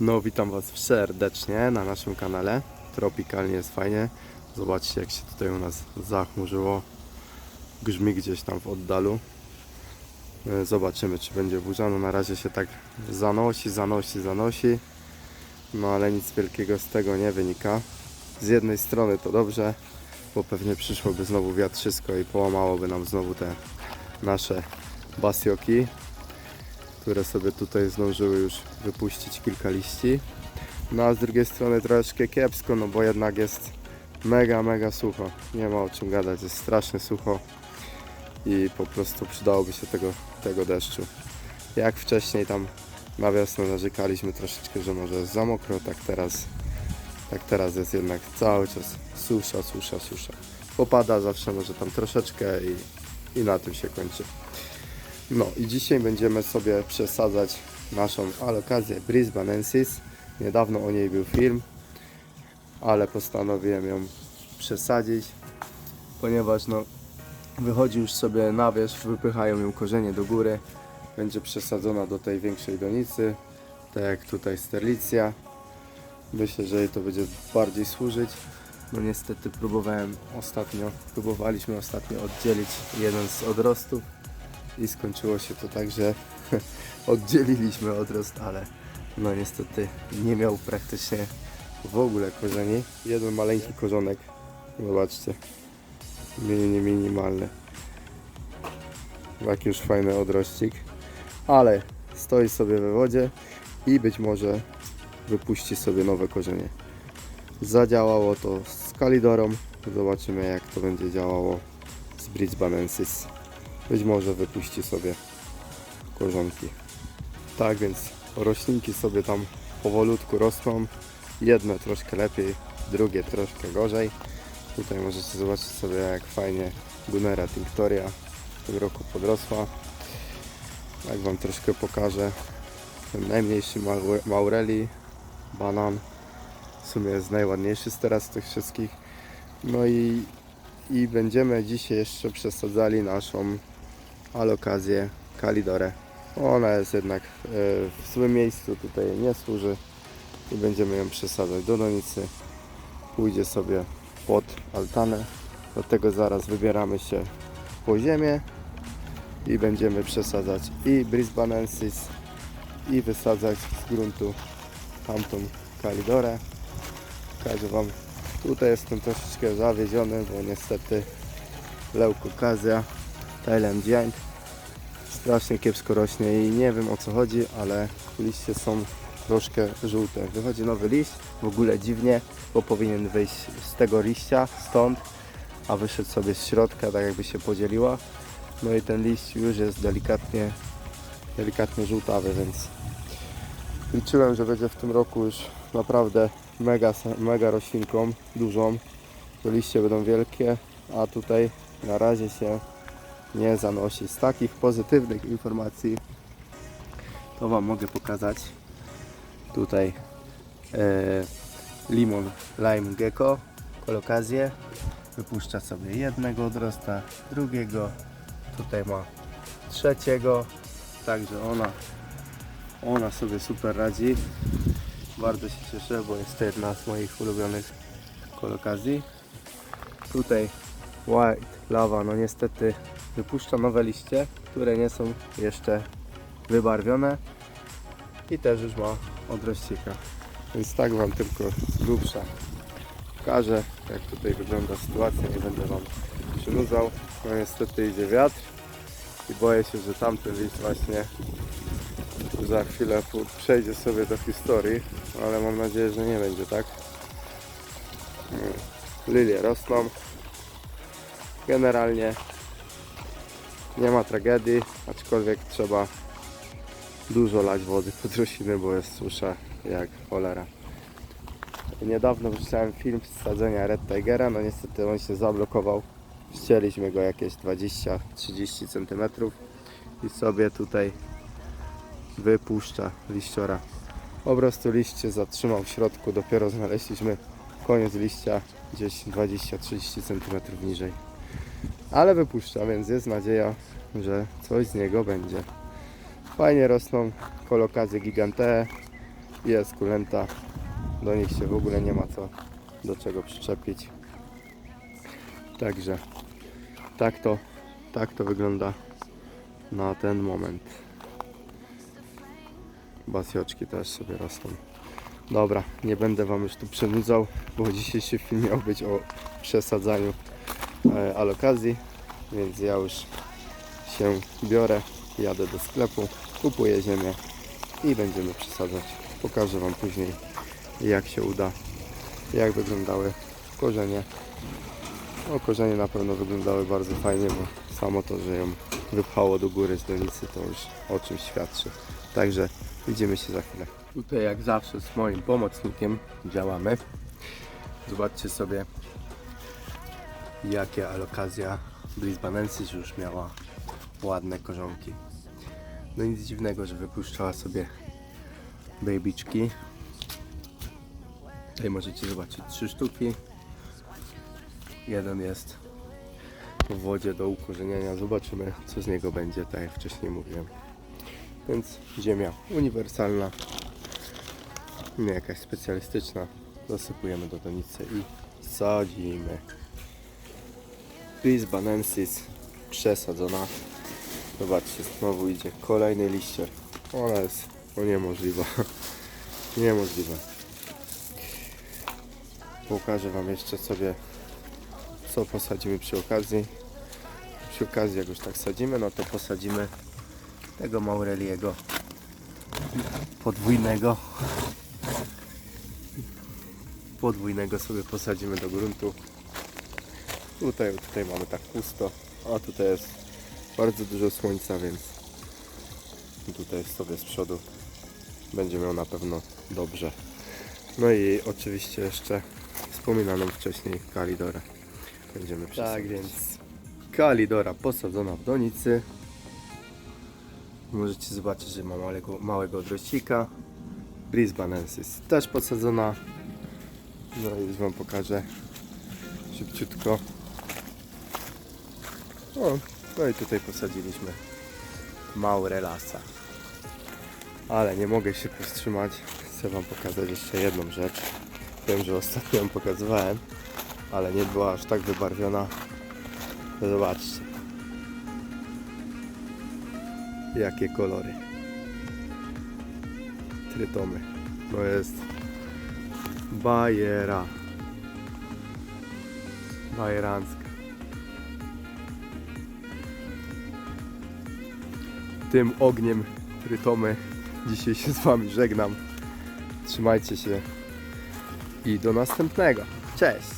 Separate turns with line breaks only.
No, witam Was serdecznie na naszym kanale. Tropikalnie jest fajnie. Zobaczcie, jak się tutaj u nas zachmurzyło. Grzmi gdzieś tam w oddalu. E, Zobaczymy, czy będzie burza. No, na razie się tak zanosi, zanosi, zanosi. No, ale nic wielkiego z tego nie wynika. Z jednej strony to dobrze, bo pewnie przyszłoby znowu wiatrzysko i połamałoby nam znowu te nasze basioki które sobie tutaj zdążyły już wypuścić kilka liści. No a z drugiej strony troszkę kiepsko, no bo jednak jest mega, mega sucho. Nie ma o czym gadać, jest strasznie sucho i po prostu przydałoby się tego, tego deszczu. Jak wcześniej tam na wiosnę narzekaliśmy troszeczkę, że może jest za mokro, tak teraz, tak teraz jest jednak cały czas susza, susza, susza. Popada zawsze może tam troszeczkę i, i na tym się kończy. No i dzisiaj będziemy sobie przesadzać naszą alokację Brisbanensis. Niedawno o niej był film, ale postanowiłem ją przesadzić, ponieważ no wychodzi już sobie na wierzch, wypychają ją korzenie do góry. Będzie przesadzona do tej większej donicy, tak jak tutaj sterlicja. Myślę, że jej to będzie bardziej służyć. No niestety próbowałem ostatnio, próbowaliśmy ostatnio oddzielić jeden z odrostów i skończyło się to tak, że oddzieliliśmy odrost, ale no niestety nie miał praktycznie w ogóle korzeni. Jeden maleńki korzonek, zobaczcie, mini, minimalny. Taki już fajny odrościk, ale stoi sobie we wodzie i być może wypuści sobie nowe korzenie. Zadziałało to z Kalidorą, zobaczymy jak to będzie działało z Bridgebanensis. Być może wypuści sobie korzonki. Tak więc roślinki sobie tam powolutku rosną. Jedne troszkę lepiej, drugie troszkę gorzej. Tutaj możecie zobaczyć sobie jak fajnie Gunera Tinctoria w tym roku podrosła. Jak Wam troszkę pokażę. Ten najmniejszy Maure- Maureli, banan. W sumie jest najładniejszy z teraz tych wszystkich. No i, i będziemy dzisiaj jeszcze przesadzali naszą alokację Kalidorę. Ona jest jednak e, w złym miejscu, tutaj nie służy i będziemy ją przesadzać do donicy. Pójdzie sobie pod altanę, do tego zaraz wybieramy się po ziemię i będziemy przesadzać i Brisbanensis i wysadzać z gruntu tamtą Kalidorę. Pokażę Wam, tutaj jestem troszeczkę zawiedziony, bo niestety leukokazja Thailand Giant strasznie kiepsko rośnie i nie wiem o co chodzi, ale liście są troszkę żółte. Wychodzi nowy liść, w ogóle dziwnie, bo powinien wyjść z tego liścia, stąd, a wyszedł sobie z środka, tak jakby się podzieliła. No i ten liść już jest delikatnie, delikatnie żółtawy, więc liczyłem, że będzie w tym roku już naprawdę mega, mega roślinką, dużą. To liście będą wielkie, a tutaj na razie się nie zanosi. Z takich pozytywnych informacji. To Wam mogę pokazać tutaj e, limon lime gecko kolokazję. Wypuszcza sobie jednego odrosta drugiego tutaj ma trzeciego także ona ona sobie super radzi. Bardzo się cieszę, bo jest to jedna z moich ulubionych kolokazji. Tutaj White Lava, no niestety wypuszcza nowe liście, które nie są jeszcze wybarwione i też już ma odrościka. Więc tak Wam tylko z grubsza pokażę, jak tutaj wygląda sytuacja, nie będę Wam przynudzał. No niestety idzie wiatr i boję się, że tamten liść właśnie za chwilę przejdzie sobie do historii, ale mam nadzieję, że nie będzie tak. Mm, Lilie rosną, generalnie nie ma tragedii, aczkolwiek trzeba dużo lać wody pod rośliny, bo jest susza jak cholera. Niedawno wrzucałem film z sadzenia Red Tigera, no niestety on się zablokował. Ścięliśmy go jakieś 20-30 cm i sobie tutaj wypuszcza liściora. Po prostu liść się zatrzymał w środku, dopiero znaleźliśmy koniec liścia gdzieś 20-30 cm niżej. Ale wypuszcza, więc jest nadzieja, że coś z niego będzie. Fajnie rosną kolokazy gigantee. jest kulenta, do nich się w ogóle nie ma co do czego przyczepić. Także tak to, tak to wygląda na ten moment. Basioczki też sobie rosną. Dobra, nie będę Wam już tu przedłużał, bo dzisiejszy film miał być o przesadzaniu alokazji, więc ja już się biorę, jadę do sklepu, kupuję ziemię i będziemy przesadzać. Pokażę Wam później jak się uda, jak wyglądały korzenie. No, korzenie na pewno wyglądały bardzo fajnie, bo samo to, że ją wypchało do góry z donicy, to już o czymś świadczy. Także widzimy się za chwilę. Tutaj jak zawsze z moim pomocnikiem działamy. Zobaczcie sobie jakie alokazja Brisbanensis już miała ładne korzonki. No nic dziwnego, że wypuszczała sobie babyczki. Tutaj możecie zobaczyć trzy sztuki. Jeden jest w wodzie do ukorzeniania. Zobaczymy co z niego będzie, tak jak wcześniej mówiłem. Więc ziemia uniwersalna, nie jakaś specjalistyczna. Zasypujemy do donicy i sadzimy. Pris banensis przesadzona. Zobaczcie, znowu idzie kolejny liścier. Ona jest o niemożliwa. Niemożliwe. Pokażę Wam jeszcze sobie co posadzimy przy okazji. Przy okazji jak już tak sadzimy, no to posadzimy tego Maureliego podwójnego. Podwójnego sobie posadzimy do gruntu. Tutaj, tutaj mamy tak pusto, a tutaj jest bardzo dużo słońca, więc tutaj sobie z przodu będzie miał na pewno dobrze. No i oczywiście jeszcze wspominaną wcześniej kalidorę będziemy przesadzać. Tak więc kalidora posadzona w donicy. Możecie zobaczyć, że ma małego, małego drościka. Brisbanensis też posadzona. No i już Wam pokażę szybciutko. O, no i tutaj posadziliśmy Maurelasa. Ale nie mogę się powstrzymać. Chcę Wam pokazać jeszcze jedną rzecz. Wiem, że ostatnio ją pokazywałem, ale nie była aż tak wybarwiona. Zobaczcie. Jakie kolory. Trytomy. To jest bajera. Bajerancka. Tym ogniem trytomy dzisiaj się z Wami żegnam. Trzymajcie się i do następnego. Cześć!